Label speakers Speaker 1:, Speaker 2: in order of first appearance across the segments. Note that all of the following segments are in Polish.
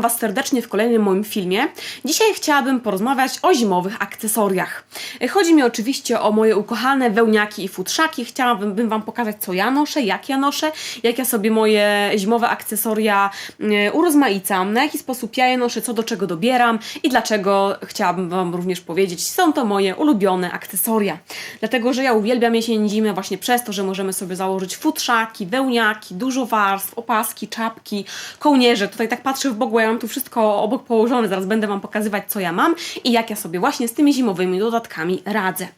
Speaker 1: Witam Was serdecznie w kolejnym moim filmie. Dzisiaj chciałabym porozmawiać o zimowych akcesoriach. Chodzi mi oczywiście o moje ukochane wełniaki i futrzaki. Chciałabym Wam pokazać, co ja noszę, jak ja noszę, jak ja sobie moje zimowe akcesoria e, urozmaicam, na jaki sposób ja je noszę, co do czego dobieram i dlaczego chciałabym Wam również powiedzieć, są to moje ulubione akcesoria. Dlatego, że ja uwielbiam jesień, zimę właśnie przez to, że możemy sobie założyć futrzaki, wełniaki, dużo warstw, opaski, czapki, kołnierze. Tutaj tak patrzę w Bogu, ja mam tu wszystko obok położone, zaraz będę Wam pokazywać, co ja mam i jak ja sobie właśnie z tymi zimowymi dodatkami radzę.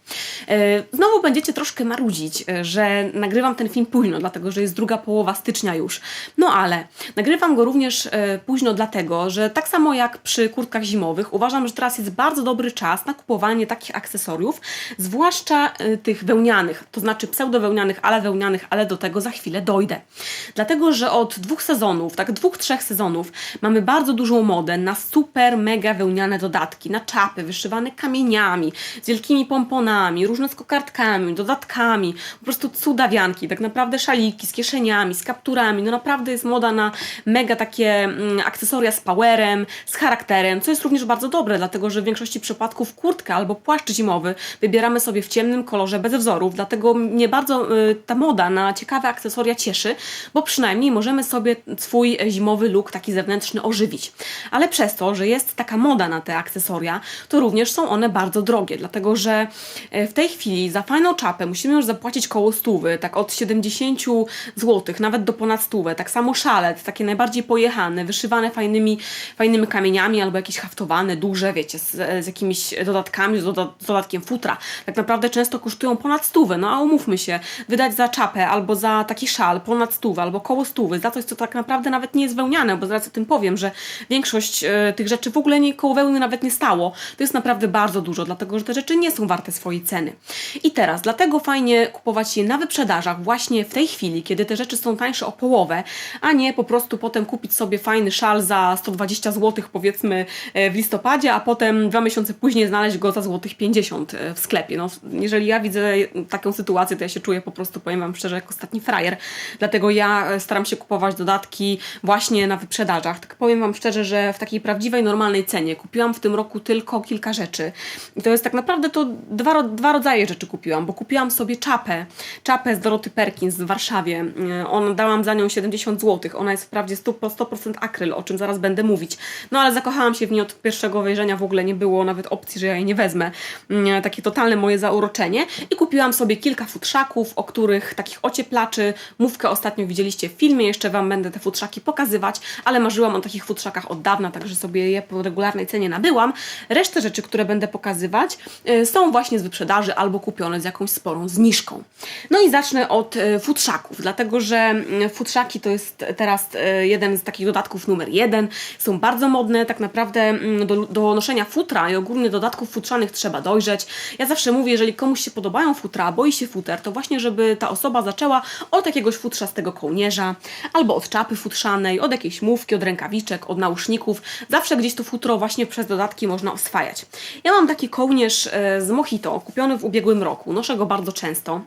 Speaker 1: E, znowu będziecie troszkę marudzić, e, że nagrywam ten film późno, dlatego, że jest druga połowa stycznia już. No ale nagrywam go również e, późno dlatego, że tak samo jak przy kurtkach zimowych, uważam, że teraz jest bardzo dobry czas na kupowanie takich akcesoriów, zwłaszcza tych wełnianych, to znaczy pseudowełnianych, ale wełnianych, ale do tego za chwilę dojdę. Dlatego, że od dwóch sezonów, tak dwóch, trzech sezonów, mamy bardzo dużą modę na super, mega wełniane dodatki, na czapy wyszywane kamieniami, z wielkimi pomponami, różne z kokardkami, dodatkami, po prostu cudawianki, tak naprawdę szaliki z kieszeniami, z kapturami, no naprawdę jest moda na mega takie mm, akcesoria z powerem, z charakterem, co jest również bardzo dobre, dlatego że w większości przypadków kurtka albo płaszcz zimowy wybieramy sobie w ciemnym kolorze bez wzorów, dlatego mnie bardzo y, ta moda na ciekawe akcesoria cieszy, bo przynajmniej możemy sobie swój zimowy look taki zewnętrzny ożywić. Ale przez to, że jest taka moda na te akcesoria, to również są one bardzo drogie, dlatego że e, w tej chwili za fajną czapę musimy już zapłacić koło stówy, tak od 70 zł, nawet do ponad stówę. Tak samo szalet, takie najbardziej pojechane, wyszywane fajnymi, fajnymi kamieniami albo jakieś haftowane, duże, wiecie, z, z jakimiś dodatkami, z, doda z dodatkiem futra. Tak naprawdę często kosztują ponad stówę, no a umówmy się, wydać za czapę albo za taki szal ponad stówę albo koło stówy, za coś, co tak naprawdę nawet nie jest wełniane, bo zaraz o tym powiem, że większość e, tych rzeczy w ogóle nie, koło wełny nawet nie stało. To jest naprawdę bardzo dużo, dlatego że te rzeczy nie są warte swojej ceny. I teraz, dlatego fajnie kupować je na wyprzedażach właśnie w tej chwili, kiedy te rzeczy są tańsze o połowę, a nie po prostu potem kupić sobie fajny szal za 120 zł powiedzmy e, w listopadzie, a potem dwa miesiące później znaleźć go za złotych 50 e, w sklepie. No, jeżeli ja widzę taką sytuację, to ja się czuję po prostu, powiem Wam szczerze, jak ostatni frajer. Dlatego ja staram się kupować dodatki właśnie na wyprzedażach. Tak powiem Wam szczerze, że w takiej prawdziwej, normalnej cenie kupiłam w tym roku tylko kilka rzeczy. I to jest tak naprawdę to dwa, dwa rodzaje rzeczy kupiłam, bo kupiłam sobie czapę, czapę z Doroty Perkins w Warszawie. E, on, dałam za nią 70 zł. Ona jest wprawdzie 100%, 100% akryl, o czym zaraz będę mówić. No ale zakochałam się w niej od pierwszego wejrzenia, w ogóle nie było nawet opcji, że ja jej nie wezmę. Mm, takie totalne moje zauroczenie. I kupiłam sobie kilka futrzaków, o których takich ocieplaczy, mówkę ostatnio widzieliście w filmie, jeszcze Wam będę te futrzaki pokazywać, ale marzyłam o takich futrzakach od dawna, także sobie je po regularnej cenie nabyłam. Resztę rzeczy, które będę pokazywać, y, są właśnie z wyprzedaży albo kupione z jakąś sporą zniżką. No i zacznę od y, futrzaków, dlatego że y, futrzaki to jest teraz jeden z takich dodatków numer jeden. Są bardzo modne, tak naprawdę mm, do, do noszenia futra i ogólnie dodatków futrzanych trzeba dojrzeć. Ja zawsze mówię, jeżeli komuś się podobają futra, boi się futer, to właśnie, żeby ta osoba zaczęła od jakiegoś futrzastego kołnierza, albo od czapy futrzanej, od jakiejś mówki, od rękawiczek, od nauszników. Zawsze gdzieś to futro właśnie przez dodatki można oswajać. Ja mam taki kołnierz e, z Mojito, kupiony w ubiegłym roku. Noszę go bardzo często.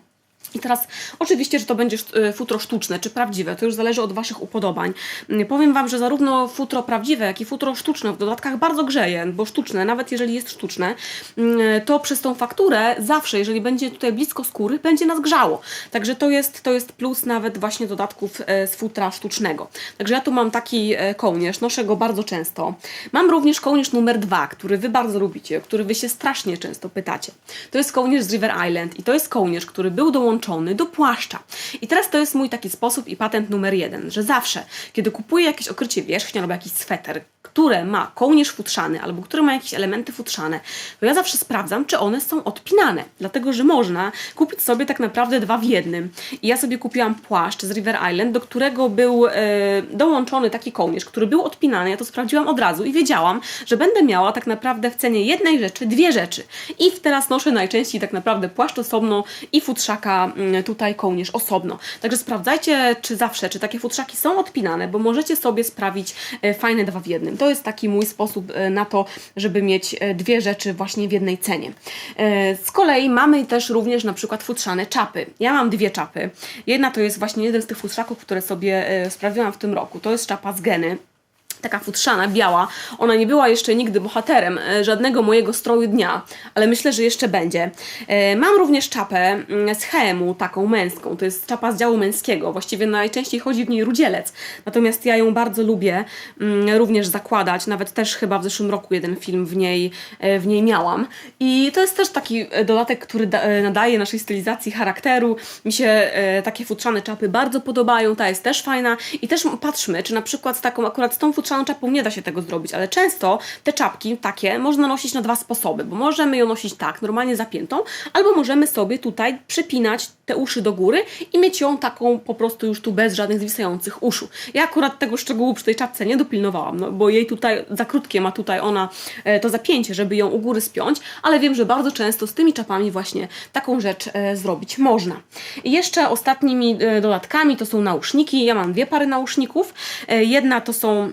Speaker 1: I teraz oczywiście, że to będzie e, futro sztuczne czy prawdziwe, to już zależy od Waszych upodobań. Mm, powiem Wam, że zarówno futro prawdziwe, jak i futro sztuczne w dodatkach bardzo grzeje, bo sztuczne, nawet jeżeli jest sztuczne, mm, to przez tą fakturę zawsze, jeżeli będzie tutaj blisko skóry, będzie nas grzało. Także to jest, to jest plus nawet właśnie dodatków e, z futra sztucznego. Także ja tu mam taki e, kołnierz, noszę go bardzo często. Mam również kołnierz numer dwa, który Wy bardzo lubicie, który Wy się strasznie często pytacie. To jest kołnierz z River Island i to jest kołnierz, który był dołączony do płaszcza. I teraz to jest mój taki sposób i patent numer jeden, że zawsze, kiedy kupuję jakieś okrycie wierzchnie albo jakiś sweter, które ma kołnierz futrzany albo które ma jakieś elementy futrzane, to ja zawsze sprawdzam, czy one są odpinane. Dlatego, że można kupić sobie tak naprawdę dwa w jednym. I ja sobie kupiłam płaszcz z River Island, do którego był e, dołączony taki kołnierz, który był odpinany. Ja to sprawdziłam od razu i wiedziałam, że będę miała tak naprawdę w cenie jednej rzeczy dwie rzeczy. I teraz noszę najczęściej tak naprawdę płaszcz osobno i futrzaka mm, tutaj kołnierz osobno. Także sprawdzajcie, czy zawsze, czy takie futrzaki są odpinane, bo możecie sobie sprawić e, fajne dwa w jednym. To jest taki mój sposób e, na to, żeby mieć e, dwie rzeczy właśnie w jednej cenie. E, z kolei mamy też również na przykład futrzane czapy. Ja mam dwie czapy. Jedna to jest właśnie jeden z tych futrzaków, które sobie sprawdziłam w tym roku. To jest czapa z Geny. Taka futrzana, biała. Ona nie była jeszcze nigdy bohaterem e, żadnego mojego stroju dnia, ale myślę, że jeszcze będzie. E, Mam również czapę mm, z HM-u, taką męską. To jest czapa z działu męskiego. Właściwie najczęściej chodzi w niej rudzielec. Natomiast ja ją bardzo lubię mm, również zakładać. Nawet też chyba w zeszłym roku jeden film w niej, e, w niej miałam. I to jest też taki dodatek, który da, nadaje naszej stylizacji charakteru. Mi się takie futrzane czapy bardzo podobają. Ta jest też fajna. I też patrzmy, czy na przykład z taką, akurat z tą futrzaną czapą nie da się tego zrobić, ale często te czapki takie można nosić na dwa sposoby, bo możemy ją nosić tak, normalnie zapiętą, albo możemy sobie tutaj przypinać te uszy do góry i mieć ją taką po prostu już tu bez żadnych zwisających uszu. Ja akurat tego szczegółu przy tej czapce nie dopilnowałam, no, bo jej tutaj za krótkie ma tutaj ona e, to zapięcie, żeby ją u góry spiąć, ale wiem, że bardzo często z tymi czapami właśnie taką rzecz e, zrobić można. I jeszcze ostatnimi e, dodatkami to są nauszniki. Ja mam dwie pary nauszników. Jedna to są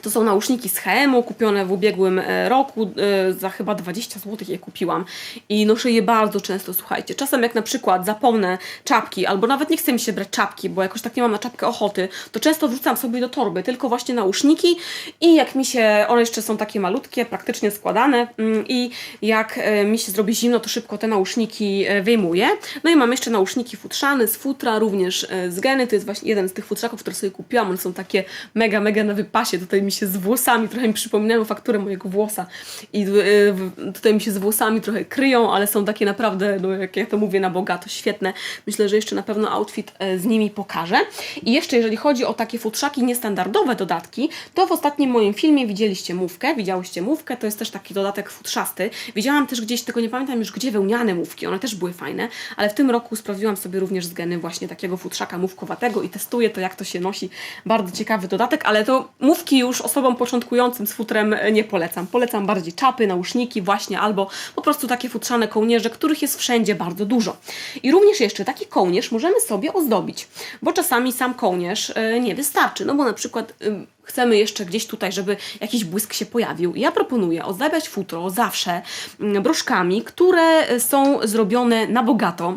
Speaker 1: to są nauszniki z HM-u, kupione w ubiegłym e, roku, e, za chyba 20 zł je kupiłam i noszę je bardzo często, słuchajcie. Czasem jak na przykład zapomnę czapki, albo nawet nie chcę mi się brać czapki, bo jakoś tak nie mam na czapkę ochoty, to często wrzucam sobie do torby tylko właśnie nauszniki i jak mi się, one jeszcze są takie malutkie, praktycznie składane mm, i jak e, mi się zrobi zimno, to szybko te nauszniki wyjmuję. No i mam jeszcze nauszniki futrzane z futra, również z Geny, to jest właśnie jeden z tych futrzaków, które sobie kupiłam, one są takie mega, mega na wypasie, tutaj mi się z włosami, trochę mi przypominają fakturę mojego włosa i y, tutaj mi się z włosami trochę kryją, ale są takie naprawdę, no jak ja to mówię na bogato, świetne. Myślę, że jeszcze na pewno outfit e, z nimi pokażę. I jeszcze jeżeli chodzi o takie futrzaki niestandardowe dodatki, to w ostatnim moim filmie widzieliście mówkę, widziałyście mówkę, to jest też taki dodatek futrzasty. Widziałam też gdzieś, tylko nie pamiętam już gdzie, wełniane mówki, one też były fajne, ale w tym roku sprawdziłam sobie również z geny właśnie takiego futrzaka mówkowatego i testuję to, jak to się nosi. Bardzo ciekawy dodatek, ale to mówki już osobom początkującym z futrem nie polecam. Polecam bardziej czapy, nauszniki właśnie, albo po prostu takie futrzane kołnierze, których jest wszędzie bardzo dużo. I również jeszcze taki kołnierz możemy sobie ozdobić, bo czasami sam kołnierz e, nie wystarczy, no bo na przykład chcemy jeszcze gdzieś tutaj, żeby jakiś błysk się pojawił. Ja proponuję ozdabiać futro zawsze mm, broszkami, które są zrobione na bogato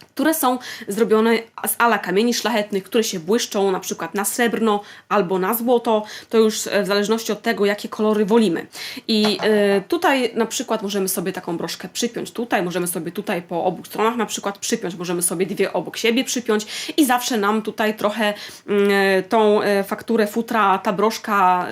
Speaker 1: które są zrobione z ala kamieni szlachetnych, które się błyszczą na przykład na srebrno albo na złoto, to już e, w zależności od tego, jakie kolory wolimy. I e, tutaj na przykład możemy sobie taką broszkę przypiąć tutaj, możemy sobie tutaj po obu stronach na przykład przypiąć, możemy sobie dwie obok siebie przypiąć i zawsze nam tutaj trochę mm, e, tą fakturę futra ta broszka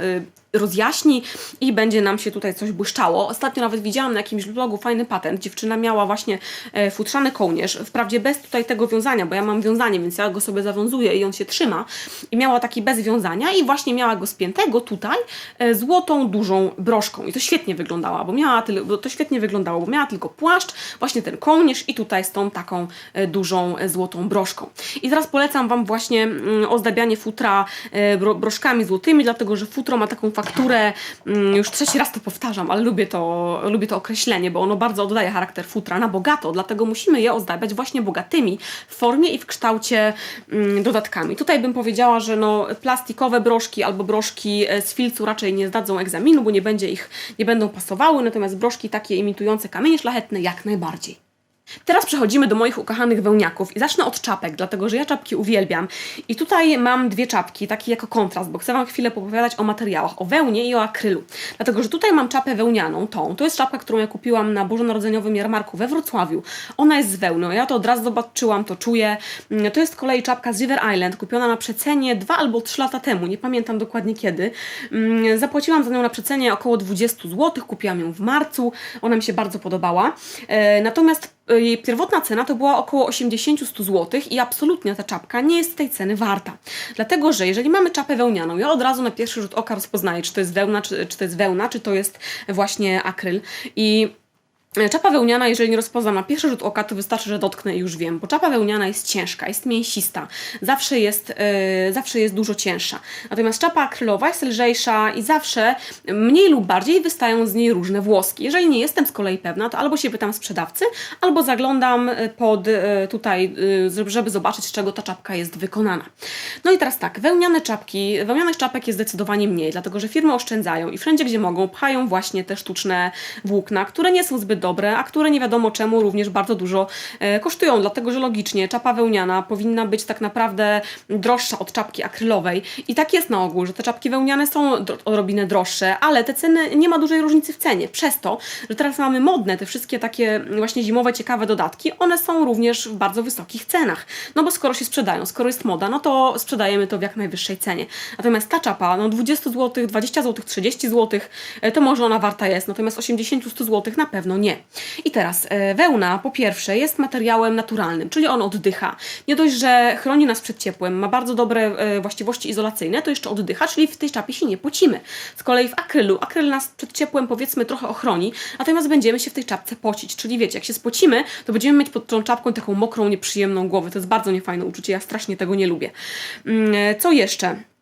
Speaker 1: rozjaśni i będzie nam się tutaj coś błyszczało. Ostatnio nawet widziałam na jakimś blogu fajny patent. Dziewczyna miała właśnie e, futrzany kołnierz, wprawdzie bez tutaj tego wiązania, bo ja mam wiązanie, więc ja go sobie zawiązuję i on się trzyma. I miała taki bez wiązania i właśnie miała go spiętego tutaj e, złotą, dużą broszką. I to świetnie wyglądała, bo miała tyle, bo to świetnie wyglądało, bo miała tylko płaszcz, właśnie ten kołnierz i tutaj z tą taką e, dużą złotą broszką. I teraz polecam Wam właśnie mm, ozdabianie futra bro, broszkami złotymi, dlatego że futro ma taką fakturę, mm, już trzeci raz to powtarzam, ale lubię to, lubię to określenie, bo ono bardzo oddaje charakter futra na bogato, dlatego musimy je ozdabiać właśnie bogatymi w formie i w kształcie mm, dodatkami. Tutaj bym powiedziała, że no, plastikowe broszki albo broszki e, z filcu raczej nie zdadzą egzaminu, bo nie będzie ich, nie będą pasowały, natomiast broszki takie imitujące kamienie szlachetne jak najbardziej. Teraz przechodzimy do moich ukochanych wełniaków i zacznę od czapek, dlatego że ja czapki uwielbiam. I tutaj mam dwie czapki, takie jako kontrast, bo chcę Wam chwilę opowiadać o materiałach, o wełnie i o akrylu. Dlatego, że tutaj mam czapę wełnianą, tą. To jest czapka, którą ja kupiłam na Bożonarodzeniowym jarmarku we Wrocławiu. Ona jest z wełną, ja to od razu zobaczyłam, to czuję. Mm, To jest z kolei czapka z River Island, kupiona na przecenie dwa albo trzy lata temu, nie pamiętam dokładnie kiedy. Mm, Zapłaciłam za nią na przecenie około 20 zł, kupiłam ją w marcu, ona mi się bardzo podobała. E, Natomiast jej pierwotna cena to była około 80-100 zł i absolutnie ta czapka nie jest tej ceny warta. Dlatego, że jeżeli mamy czapę wełnianą, ja od razu na pierwszy rzut oka rozpoznaję, czy to jest wełna, czy, czy to jest wełna, czy to jest właśnie akryl. I Czapa wełniana, jeżeli nie rozpoznam na pierwszy rzut oka, to wystarczy, że dotknę i już wiem, bo czapa wełniana jest ciężka, jest mięsista, zawsze jest, yy, zawsze jest dużo cięższa. Natomiast czapa akrylowa jest lżejsza i zawsze mniej lub bardziej wystają z niej różne włoski. Jeżeli nie jestem z kolei pewna, to albo się pytam sprzedawcy, albo zaglądam pod yy, tutaj, yy, żeby zobaczyć, z czego ta czapka jest wykonana. No i teraz tak, wełniane czapki, wełnianych czapek jest zdecydowanie mniej, dlatego że firmy oszczędzają i wszędzie, gdzie mogą, pchają właśnie te sztuczne włókna, które nie są zbyt dobre, a które nie wiadomo czemu również bardzo dużo e, kosztują, dlatego że logicznie czapa wełniana powinna być tak naprawdę droższa od czapki akrylowej. I tak jest na ogół, że te czapki wełniane są dro- odrobinę droższe, ale te ceny nie ma dużej różnicy w cenie, przez to, że teraz mamy modne te wszystkie takie właśnie zimowe ciekawe dodatki, one są również w bardzo wysokich cenach, no bo skoro się sprzedają, skoro jest moda, no to sprzedajemy to w jak najwyższej cenie. Natomiast ta czapa, no 20 zł, 20 zł, 30 zł, to może ona warta jest, natomiast 80-100 zł na pewno nie. I teraz e, wełna po pierwsze jest materiałem naturalnym, czyli on oddycha. Nie dość, że chroni nas przed ciepłem, ma bardzo dobre e, właściwości izolacyjne, to jeszcze oddycha, czyli w tej czapie się nie pocimy. Z kolei w akrylu, akryl nas przed ciepłem powiedzmy trochę ochroni, natomiast będziemy się w tej czapce pocić, czyli wiecie, jak się spocimy, to będziemy mieć pod tą czapką taką mokrą, nieprzyjemną głowę. To jest bardzo niefajne uczucie, ja strasznie tego nie lubię. Mm, e, Co jeszcze?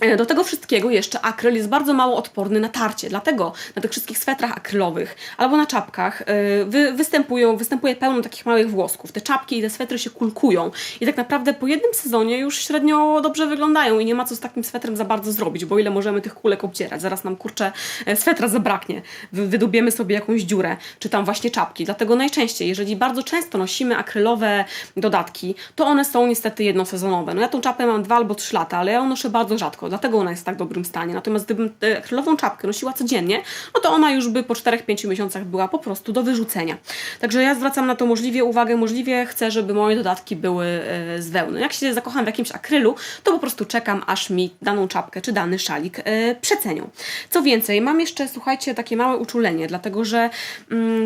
Speaker 1: E, Do tego wszystkiego jeszcze akryl jest bardzo mało odporny na tarcie, dlatego na tych wszystkich swetrach akrylowych albo na czapkach e, wy, występują, występuje pełno takich małych włosków. Te czapki i te swetry się kulkują i tak naprawdę po jednym sezonie już średnio dobrze wyglądają i nie ma co z takim swetrem za bardzo zrobić, bo ile możemy tych kulek obcierać, zaraz nam kurczę e, swetra zabraknie, Wy, wydubiemy sobie jakąś dziurę, czy tam właśnie czapki. Dlatego najczęściej, jeżeli bardzo często nosimy akrylowe dodatki, to one są niestety jednosezonowe. No ja tą czapę mam dwa albo trzy lata, ale ja ją noszę bardzo rzadko, dlatego ona jest w tak dobrym stanie. Natomiast gdybym tę czapkę nosiła codziennie, no to ona już by po 4-5 miesiącach była po prostu do wyrzucenia. Także ja zwracam na to możliwie uwagę, możliwie chcę, żeby moje dodatki były e, z wełny. Jak się zakocham w jakimś akrylu, to po prostu czekam, aż mi daną czapkę czy dany szalik e, przecenią. Co więcej, mam jeszcze, słuchajcie, takie małe uczulenie, dlatego że mm,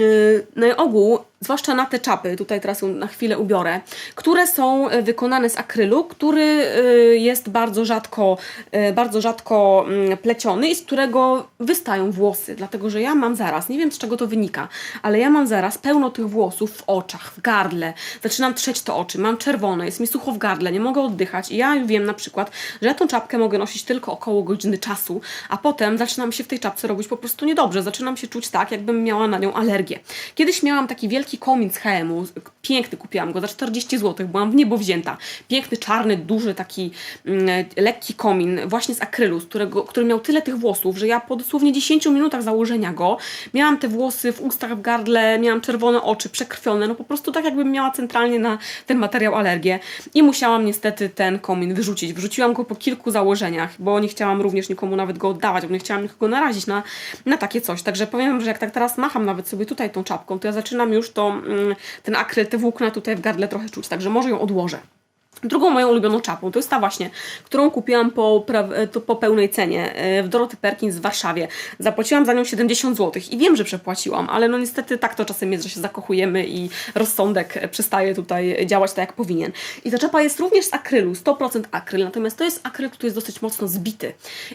Speaker 1: na ogół zwłaszcza na te czapy, tutaj teraz ją na chwilę ubiorę, które są e, wykonane z akrylu, który e, jest bardzo rzadko, e, bardzo rzadko mm, pleciony i z którego wystają włosy, dlatego że ja mam zaraz, nie wiem z czego to wynika, ale ja mam zaraz pełno tych włosów w oczach, w gardle, zaczynam trzeć to oczy, mam czerwone, jest mi sucho w gardle, nie mogę oddychać i ja wiem na przykład, że ja tą czapkę mogę nosić tylko około godziny czasu, a potem zaczynam się w tej czapce robić po prostu niedobrze, zaczynam się czuć tak, jakbym miała na nią alergię. Kiedyś miałam taki wielki komin z HM-u, piękny, kupiłam go za 40 zł, byłam w niebo wzięta. Piękny, czarny, duży, taki mm, lekki komin, właśnie z akrylu, z którego, który miał tyle tych włosów, że ja po dosłownie 10 minutach założenia go miałam te włosy w ustach, w gardle, miałam czerwone oczy, przekrwione, no po prostu tak jakbym miała centralnie na ten materiał alergię i musiałam niestety ten komin wyrzucić. Wrzuciłam go po kilku założeniach, bo nie chciałam również nikomu nawet go oddawać, bo nie chciałam nikogo narazić na, na takie coś. Także powiem, że jak tak teraz macham nawet sobie tutaj tą czapką, to ja zaczynam już to, mm, ten akryl, te włókna tutaj w gardle trochę czuć, także może ją odłożę. Drugą moją ulubioną czapą to jest ta właśnie, którą kupiłam po, to po pełnej cenie e, w Doroty Perkins w Warszawie. Zapłaciłam za nią 70 zł i wiem, że przepłaciłam, ale no niestety tak to czasem jest, że się zakochujemy i rozsądek e, przestaje tutaj działać tak jak powinien. I ta czapa jest również z akrylu, 100% akryl, natomiast to jest akryl, który jest dosyć mocno zbity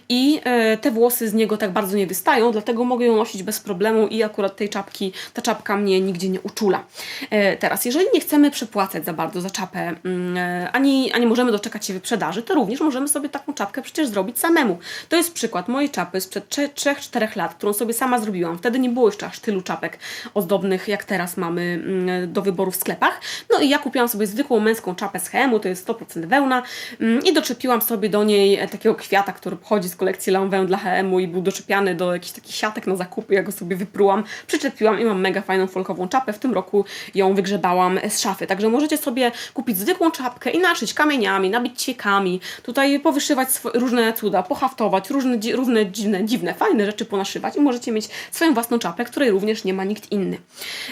Speaker 1: i e, te włosy z niego tak bardzo nie wystają, dlatego mogę ją nosić bez problemu i akurat tej czapki, ta czapka mnie nigdzie nie uczula. E, teraz, jeżeli nie chcemy przepłacać za bardzo za czapę, mm, e, ani, ani możemy doczekać się wyprzedaży, to również możemy sobie taką czapkę przecież zrobić samemu. To jest przykład mojej czapy sprzed 3-4 lat, którą sobie sama zrobiłam. Wtedy nie było jeszcze aż tylu czapek ozdobnych, jak teraz mamy mm, do wyboru w sklepach. No i ja kupiłam sobie zwykłą męską czapę z HM-u, to jest 100% wełna mm, i doczepiłam sobie do niej takiego kwiata, który pochodzi z kolekcji Lanvin dla HM-u i był doczepiany do jakichś takich siatek na zakupy. Ja go sobie wyprułam, przyczepiłam i mam mega fajną folkową czapę. W tym roku ją wygrzebałam z szafy. Także możecie sobie kupić zwykłą czapkę i naszyć kamieniami, nabić ćwiekami, tutaj powyszywać różne cuda, pohaftować, różne, dzi- różne dziwne, dziwne, fajne rzeczy ponaszywać i możecie mieć swoją własną czapę, której również nie ma nikt inny.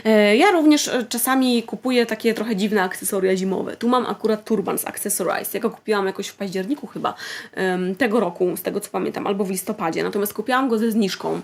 Speaker 1: E, Ja również e, czasami kupuję takie trochę dziwne akcesoria zimowe. Tu mam akurat turban z Accessorize. Ja go kupiłam jakoś w październiku chyba tego roku, z tego co pamiętam, albo w listopadzie. Natomiast kupiłam go ze zniżką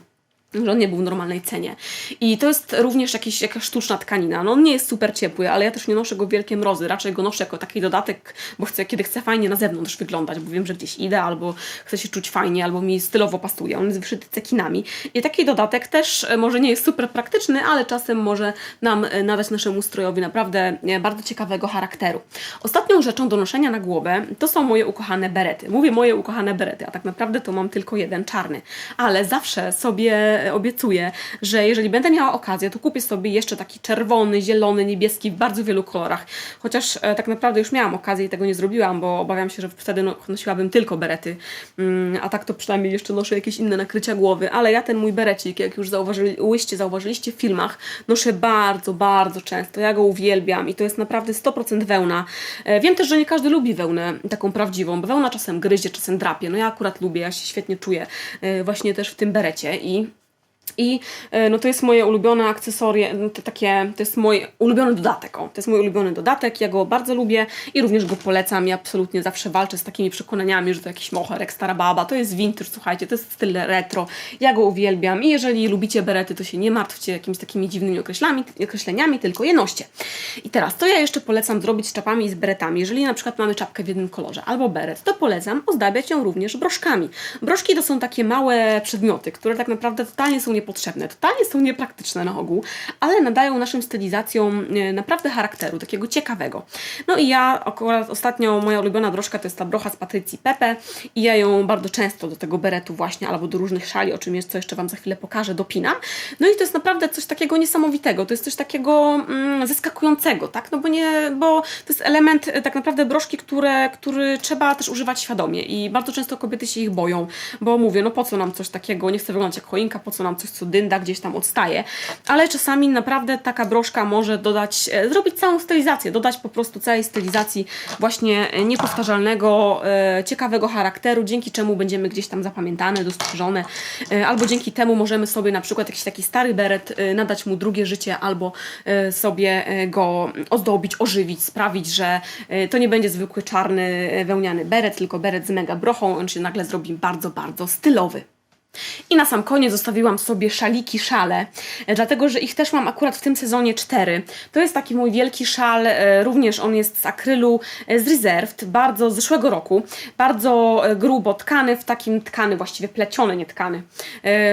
Speaker 1: że on nie był w normalnej cenie. I to jest również jakiś, jakaś sztuczna tkanina. No on nie jest super ciepły, ale ja też nie noszę go w wielkie mrozy. Raczej go noszę jako taki dodatek, bo chcę, kiedy chcę fajnie na zewnątrz wyglądać, bo wiem, że gdzieś idę, albo chcę się czuć fajnie, albo mi stylowo pasuje. On jest wyszyty cekinami. I taki dodatek też e, może nie jest super praktyczny, ale czasem może nam e, nadać naszemu strojowi naprawdę e, bardzo ciekawego charakteru. Ostatnią rzeczą do noszenia na głowę to są moje ukochane berety. Mówię moje ukochane berety, a tak naprawdę to mam tylko jeden czarny. Ale zawsze sobie obiecuję, że jeżeli będę miała okazję, to kupię sobie jeszcze taki czerwony, zielony, niebieski w bardzo wielu kolorach. Chociaż e, tak naprawdę już miałam okazję i tego nie zrobiłam, bo obawiam się, że wtedy no, nosiłabym tylko berety. Mm, a tak to przynajmniej jeszcze noszę jakieś inne nakrycia głowy. Ale ja ten mój berecik, jak już zauważyliście, zauważyliście w filmach, noszę bardzo, bardzo często. Ja go uwielbiam i to jest naprawdę 100% wełna. E, wiem też, że nie każdy lubi wełnę taką prawdziwą, bo wełna czasem gryzie, czasem drapie. No ja akurat lubię, ja się świetnie czuję e, właśnie też w tym berecie i i e, no to jest moje ulubione akcesorie, no to takie, to jest mój ulubiony dodatek, o, to jest mój ulubiony dodatek, ja go bardzo lubię i również go polecam, ja absolutnie zawsze walczę z takimi przekonaniami, że to jakiś moherek, stara baba, to jest vintage, słuchajcie, to jest styl retro, ja go uwielbiam i jeżeli lubicie berety, to się nie martwcie jakimiś takimi dziwnymi określeniami, tylko je noście. I teraz, co ja jeszcze polecam zrobić z czapami i z beretami, jeżeli na przykład mamy czapkę w jednym kolorze albo beret, to polecam ozdabiać ją również broszkami. Broszki to są takie małe przedmioty, które tak naprawdę totalnie są niepotrzebne, totalnie są niepraktyczne na ogół, ale nadają naszym stylizacjom e, naprawdę charakteru, takiego ciekawego. No i ja akurat ostatnio, moja ulubiona broszka to jest ta brocha z Patrycji Pepe i ja ją bardzo często do tego beretu właśnie, albo do różnych szali, o czym jest, co jeszcze Wam za chwilę pokażę, dopinam. No i to jest naprawdę coś takiego niesamowitego, to jest coś takiego mm, zaskakującego, tak? No bo nie, bo to jest element e, tak naprawdę broszki, które, który trzeba też używać świadomie i bardzo często kobiety się ich boją, bo mówię, no po co nam coś takiego, nie chcę wyglądać jak choinka, po co nam coś, co dynda gdzieś tam odstaje, ale czasami naprawdę taka broszka może dodać, e, zrobić całą stylizację, dodać po prostu całej stylizacji właśnie e, niepowtarzalnego, e, ciekawego charakteru, dzięki czemu będziemy gdzieś tam zapamiętane, dostrzeżone, albo dzięki temu możemy sobie na przykład jakiś taki stary beret nadać mu drugie życie, albo sobie go ozdobić, ożywić, sprawić, że to nie będzie zwykły czarny wełniany beret, tylko beret z mega brochą, on się nagle zrobi bardzo, bardzo stylowy. I na sam koniec zostawiłam sobie szaliki szale, e, dlatego że ich też mam akurat w tym sezonie cztery. To jest taki mój wielki szal, e, również on jest z akrylu e, z Reserved, bardzo z zeszłego roku, bardzo grubo tkany, w takim tkany, właściwie pleciony, nie tkany,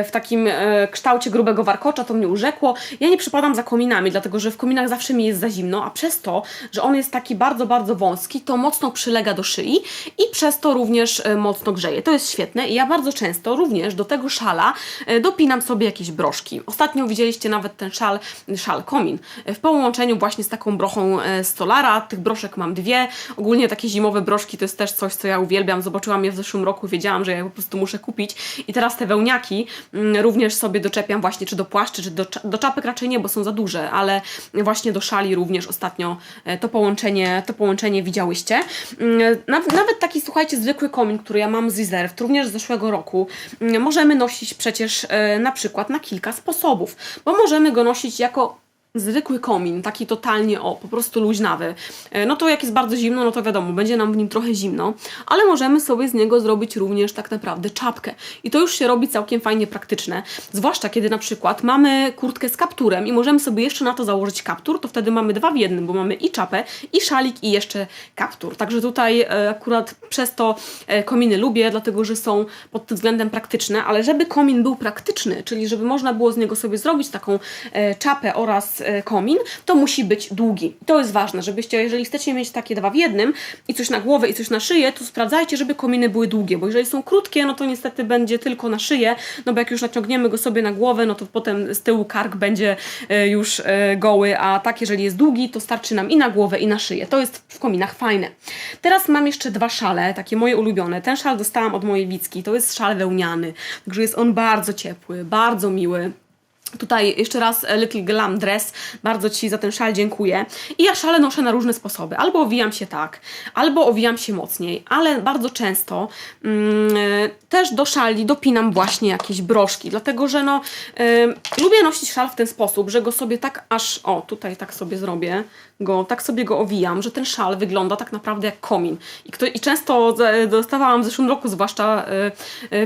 Speaker 1: w takim kształcie grubego warkocza, to mnie urzekło. Ja nie przypadam za kominami, dlatego że w kominach zawsze mi jest za zimno, a przez to, że on jest taki bardzo, bardzo wąski, to mocno przylega do szyi i przez to również mocno grzeje. To jest świetne i ja bardzo często również do tego szala e, dopinam sobie jakieś broszki. Ostatnio widzieliście nawet ten szal, szal komin, e, w połączeniu właśnie z taką brochą e, stolara. Tych broszek mam dwie. Ogólnie takie zimowe broszki to jest też coś, co ja uwielbiam. Zobaczyłam je w zeszłym roku, wiedziałam, że ja po prostu muszę kupić. I teraz te wełniaki mm, również sobie doczepiam właśnie, czy do płaszczy, czy do, do czapek raczej nie, bo są za duże, ale właśnie do szali również ostatnio to połączenie, to połączenie widziałyście. Mm, Nawet, nawet taki, słuchajcie, zwykły komin, który ja mam z Reserve, również z zeszłego roku, mm, możemy nosić przecież e, na przykład na kilka sposobów, bo możemy go nosić jako zwykły komin, taki totalnie o, po prostu luźnawy. E, No to jak jest bardzo zimno, no to wiadomo, będzie nam w nim trochę zimno, ale możemy sobie z niego zrobić również tak naprawdę czapkę. I to już się robi całkiem fajnie praktyczne. Zwłaszcza kiedy na przykład mamy kurtkę z kapturem i możemy sobie jeszcze na to założyć kaptur, to wtedy mamy dwa w jednym, bo mamy i czapę, i szalik, i jeszcze kaptur. Także tutaj e, akurat przez to e, kominy lubię, dlatego że są pod tym względem praktyczne, ale żeby komin był praktyczny, czyli żeby można było z niego sobie zrobić taką czapę oraz e, komin, to musi być długi. To jest ważne, żebyście, jeżeli chcecie mieć takie dwa w jednym i coś na głowę i coś na szyję, to sprawdzajcie, żeby kominy były długie, bo jeżeli są krótkie, no to niestety będzie tylko na szyję, no bo jak już naciągniemy go sobie na głowę, no to potem z tyłu kark będzie e, już e, goły, a tak jeżeli jest długi, to starczy nam i na głowę i na szyję. To jest w kominach fajne. Teraz mam jeszcze dwa szale, takie moje ulubione. Ten szal dostałam od mojej Wicki, to jest szal wełniany, także jest on bardzo ciepły, bardzo miły. Tutaj jeszcze raz e, Little Glam Dress, bardzo Ci za ten szal dziękuję. I ja szale noszę na różne sposoby. Albo owijam się tak, albo owijam się mocniej, ale bardzo często mm, e, też do szali dopinam właśnie jakieś broszki, dlatego że no, e, lubię nosić szal w ten sposób, że go sobie tak aż, o tutaj tak sobie zrobię, go, tak sobie go owijam, że ten szal wygląda tak naprawdę jak komin. I, kto, i często dostawałam w zeszłym roku, zwłaszcza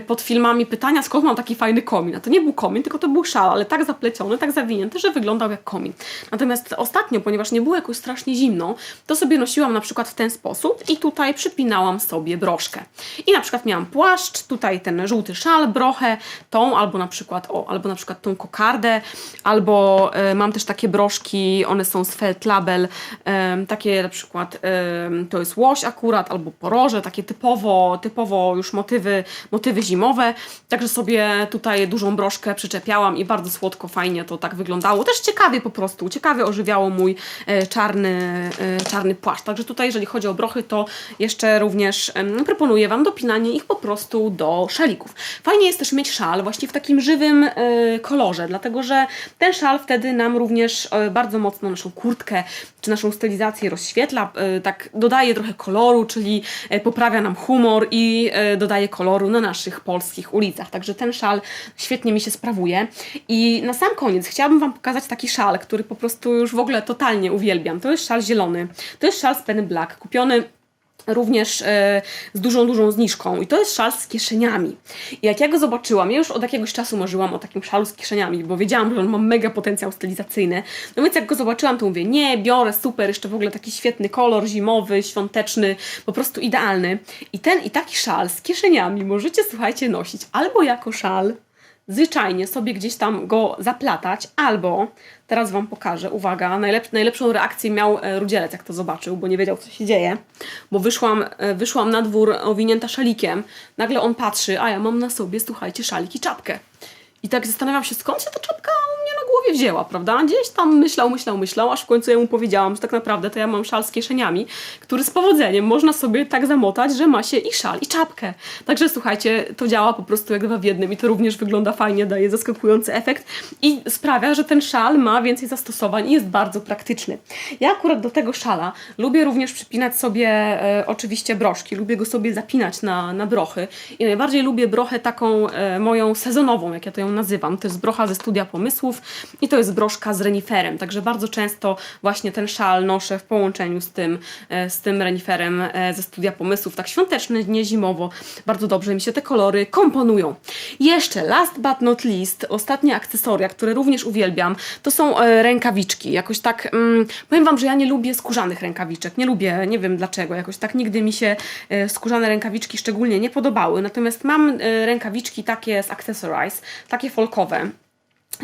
Speaker 1: pod filmami pytania, skąd mam taki fajny komin. A to nie był komin, tylko to był szal, ale tak zapleciony, tak zawinięty, że wyglądał jak komin. Natomiast ostatnio, ponieważ nie było jakoś strasznie zimno, to sobie nosiłam na przykład w ten sposób i tutaj przypinałam sobie broszkę. I na przykład miałam płaszcz, tutaj ten żółty szal, brochę, tą albo na przykład, o, albo na przykład tą kokardę, albo e, mam też takie broszki, one są z Felt Label, e, takie na przykład e, to jest łoś akurat, albo poroże, takie typowo, typowo już motywy, motywy zimowe, także sobie tutaj dużą broszkę przyczepiałam i bardzo słodko, fajnie to tak wyglądało, też ciekawie po prostu, ciekawie ożywiało mój e, czarny, e, czarny płaszcz, także tutaj jeżeli chodzi o brochy, to jeszcze również proponuję Wam dopinanie ich po prostu do szalików. Fajnie jest też mieć szal właśnie w takim żywym e, kolorze, dlatego że ten szal wtedy nam również bardzo mocno naszą kurtkę czy naszą stylizację rozświetla, tak dodaje trochę koloru, czyli poprawia nam humor i dodaje koloru na naszych polskich ulicach. Także ten szal świetnie mi się sprawuje. I na sam koniec chciałabym Wam pokazać taki szal, który po prostu już w ogóle totalnie uwielbiam. To jest szal zielony. To jest szal z Penny Black, kupiony również e, z dużą, dużą zniżką. I to jest szal z kieszeniami. I jak ja go zobaczyłam, ja już od jakiegoś czasu marzyłam o takim szalu z kieszeniami, bo wiedziałam, że on ma mega potencjał stylizacyjny. No więc jak go zobaczyłam, to mówię, nie, biorę, super, jeszcze w ogóle taki świetny kolor, zimowy, świąteczny, po prostu idealny. I ten i taki szal z kieszeniami możecie, słuchajcie, nosić albo jako szal, zwyczajnie sobie gdzieś tam go zaplatać, albo teraz Wam pokażę, uwaga, najlep najlepszą reakcję miał e, Rudzielec, jak to zobaczył, bo nie wiedział, co się dzieje, bo wyszłam, e, wyszłam na dwór owinięta szalikiem, nagle on patrzy, a ja mam na sobie, słuchajcie, szalik i czapkę. I tak zastanawiam się, skąd się ta czapka u mnie wzięła, prawda? Gdzieś tam myślał, myślał, myślał, aż w końcu ja mu powiedziałam, że tak naprawdę to ja mam szal z kieszeniami, który z powodzeniem można sobie tak zamotać, że ma się i szal, i czapkę. Także słuchajcie, to działa po prostu jak dwa w jednym i to również wygląda fajnie, daje zaskakujący efekt i sprawia, że ten szal ma więcej zastosowań i jest bardzo praktyczny. Ja akurat do tego szala lubię również przypinać sobie e, oczywiście broszki, lubię go sobie zapinać na, na brochy i najbardziej lubię brochę taką e, moją sezonową, jak ja to ją nazywam. To jest brocha ze studia pomysłów i to jest broszka z reniferem, także bardzo często właśnie ten szal noszę w połączeniu z tym, e, z tym reniferem e, ze studia pomysłów, tak świątecznie, nie zimowo. Bardzo dobrze mi się te kolory komponują. Jeszcze last but not least, ostatnie akcesoria, które również uwielbiam, to są e, rękawiczki. Jakoś tak, mm, powiem Wam, że ja nie lubię skórzanych rękawiczek, nie lubię, nie wiem dlaczego, jakoś tak nigdy mi się skórzane rękawiczki szczególnie nie podobały, natomiast mam rękawiczki takie z Accessorize, takie folkowe.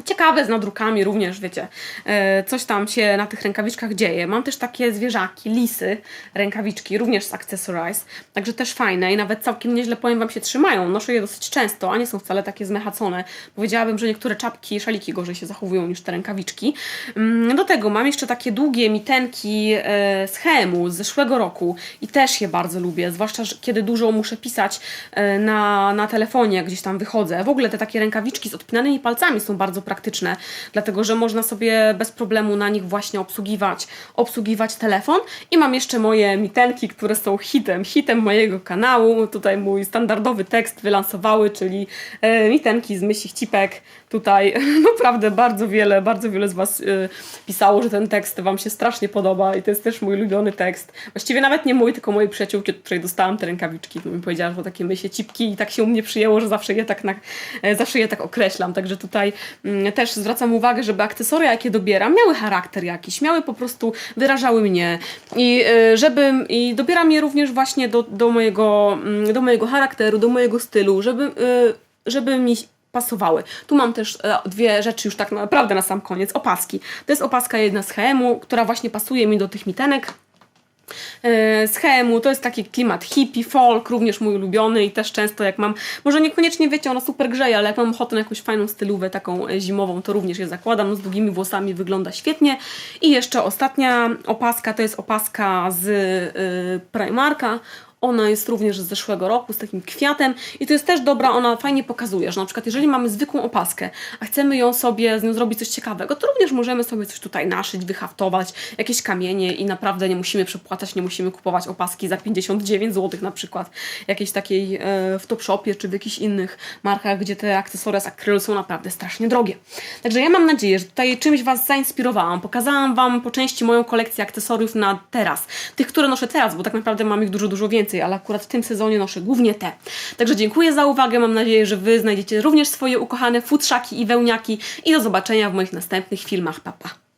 Speaker 1: Ciekawe z nadrukami również, wiecie, e, coś tam się na tych rękawiczkach dzieje. Mam też takie zwierzaki, lisy, rękawiczki, również z Accessorize, także też fajne i nawet całkiem nieźle, powiem Wam, się trzymają. Noszę je dosyć często, a nie są wcale takie zmechacone. Powiedziałabym, że niektóre czapki szaliki gorzej się zachowują niż te rękawiczki. Mm, Do tego mam jeszcze takie długie mitenki e, z Hemu z zeszłego roku i też je bardzo lubię, zwłaszcza kiedy dużo muszę pisać e, na, na telefonie, jak gdzieś tam wychodzę. W ogóle te takie rękawiczki z odpinanymi palcami są bardzo praktyczne, dlatego że można sobie bez problemu na nich właśnie obsługiwać, obsługiwać telefon. I mam jeszcze moje mitenki, które są hitem, hitem mojego kanału. Tutaj mój standardowy tekst wylansowały, czyli e, mitenki z myśli cipek. Tutaj naprawdę bardzo wiele, bardzo wiele z Was e, pisało, że ten tekst Wam się strasznie podoba i to jest też mój ulubiony tekst. Właściwie nawet nie mój, tylko mojej przyjaciółki, od której dostałam te rękawiczki. To mi powiedziała, że takie myśli cipki i tak się u mnie przyjęło, że zawsze je tak, na, e, zawsze je tak określam. Także tutaj też zwracam uwagę, żeby akcesoria, jakie dobieram, miały charakter jakiś, miały po prostu, wyrażały mnie i e, żeby, i dobieram je również właśnie do, do, mojego, mm, do mojego charakteru, do mojego stylu, żeby, e, żeby mi pasowały. Tu mam też e, dwie rzeczy już tak naprawdę na sam koniec. Opaski. To jest opaska jedna z HM-u, która właśnie pasuje mi do tych mitenek. E, z to jest taki klimat hippie, folk, również mój ulubiony i też często jak mam, może niekoniecznie wiecie, ona super grzeje, ale jak mam ochotę na jakąś fajną stylówę taką e, zimową, to również je zakładam, no z długimi włosami wygląda świetnie. I jeszcze ostatnia opaska, to jest opaska z y, Primarka, ona jest również z zeszłego roku, z takim kwiatem i to jest też dobra, ona fajnie pokazuje, że na przykład jeżeli mamy zwykłą opaskę, a chcemy ją sobie, z nią zrobić coś ciekawego, to również możemy sobie coś tutaj naszyć, wyhaftować, jakieś kamienie i naprawdę nie musimy przepłacać, nie musimy kupować opaski za 59 zł na przykład, jakiejś takiej e, w Topshopie czy w jakichś innych markach, gdzie te akcesoria z akrylu są naprawdę strasznie drogie. Także ja mam nadzieję, że tutaj czymś Was zainspirowałam, pokazałam Wam po części moją kolekcję akcesoriów na teraz, tych, które noszę teraz, bo tak naprawdę mam ich dużo, dużo więcej, więcej, ale akurat w tym sezonie noszę głównie te. Także dziękuję za uwagę, mam nadzieję, że Wy znajdziecie również swoje ukochane futrzaki i wełniaki i do zobaczenia w moich następnych filmach. Papa. Pa.